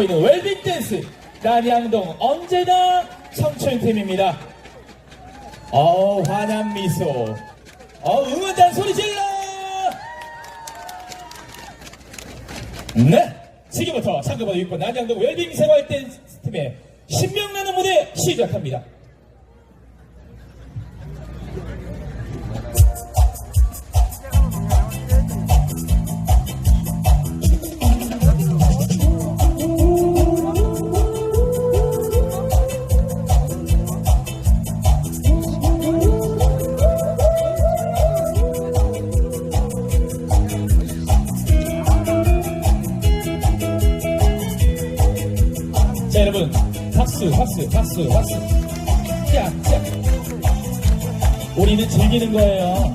보이는 웰빙 댄스 남양동 언제나 청춘 팀입니다. 어 환한 미소. 어 응원단 소리 질러. 네 지금부터 참가번호 6번 남양동 웰빙 생활 댄스 팀의 신명나는 무대 시작합니다. 자 여러분. 박수 박수 박수 박수. 야, 야. 우리는 즐기는 거예요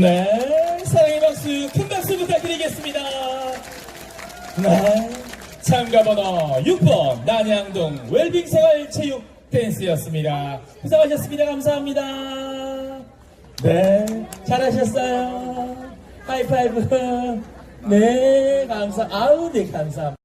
네, 사랑의 박수, 큰 박수 부탁드리겠습니다. 네, 참가 번호 6번 남양동 웰빙 생활 체육 댄스였습니다. 고생하셨습니다. 감사합니다. 네, 잘하셨어요. 하이파이브. 네, 감사. 아우, 네, 감사합니다.